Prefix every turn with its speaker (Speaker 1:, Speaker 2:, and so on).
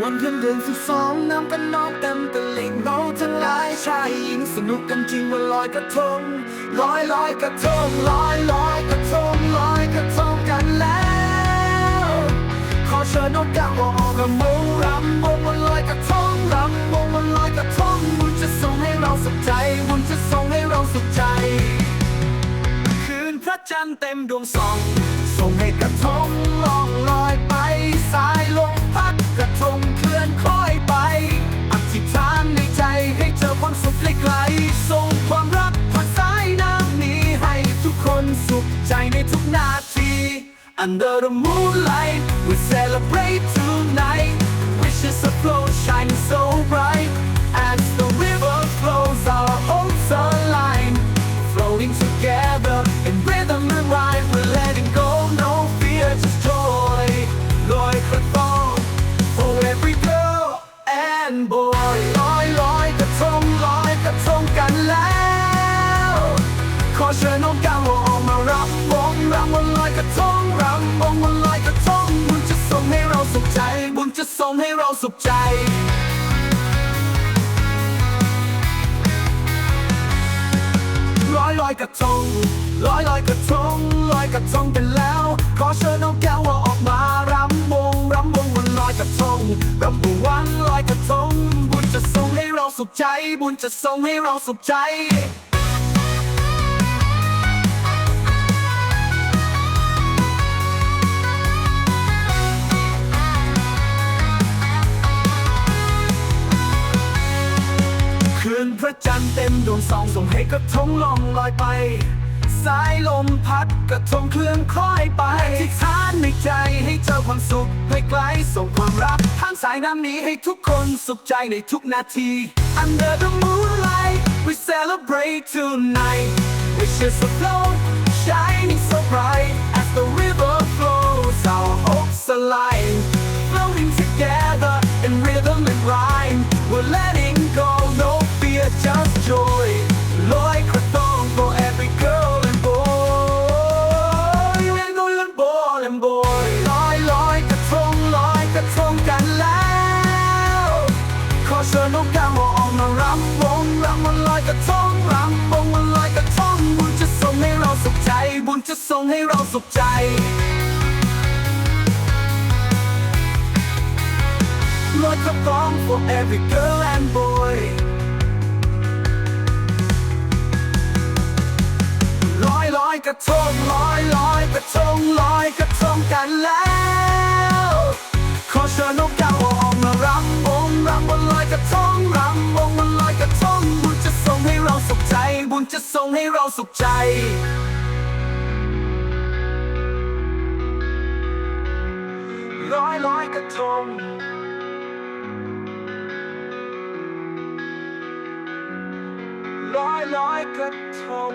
Speaker 1: วันเพ็ญเดือนสิบสองน้ำกันนองเต็มตลิ่งเราทั้งหลายชายหญิงสนุกกันจริงวันลอยกระทงลอยลอยกระทงลอยลอยกระทงลอยกระทงกันแล้ว ขอเชิญน้องก้าวออกรำวงรำวงวันลอยกระทงรำวงวันลอยกระทงบุญจะส่งให้เราสุขใจบุญจะส่งให้เราสุขใจ คืนพระจันทร์เต็มดวงส่องส่งให้กระทง Under the moonlight we celebrate tonight Wishes are flow shining so bright As the river flows our hopes align Flowing together in rhythm and rhyme We're letting go, no fear, just joy Lord Krathon for every girl and boy ลอยลอยกระทงลอยกระทงกันแสุขใจลอยลอยกระทงลอยลอยกระทงลอยกระทงกันแล้ว ขอเชิญน้องแก้วว่าออกมารำวงรำวงวันลอยกระทงรำวงวันลอยกระทง บุญจะส่งให้เราสุขใจ บุญจะส่งให้เราสุขใจ จันทร์เต็มดวงส่องส่งให้กระทงลองลอยไป สายลมพัดกระทงเคลื่อนคล้อยไปที่ฐานในใจให้เจอความสุขให้ไกลส่งความรักทางสายน้ำนี้ให้ทุกคนสุขใจในทุกนาที Under the moonlight we celebrate tonight Wishes are flow shining so ส่งให้เราสุขใจ ลอยกระทง for every girl and boy ลอยลอยกระทงลอยลอยกระทงลอยกระทงกันแล้ว ขอเชิญน้องก้าวออกมารำวงรำบนลอยกระทงรำวงบนลอยกระทงบุญจะส่งให้เราสุขใจ บุญจะส่งให้เราสุขใจ ลอยลอยกระทงลอยลอยกระทง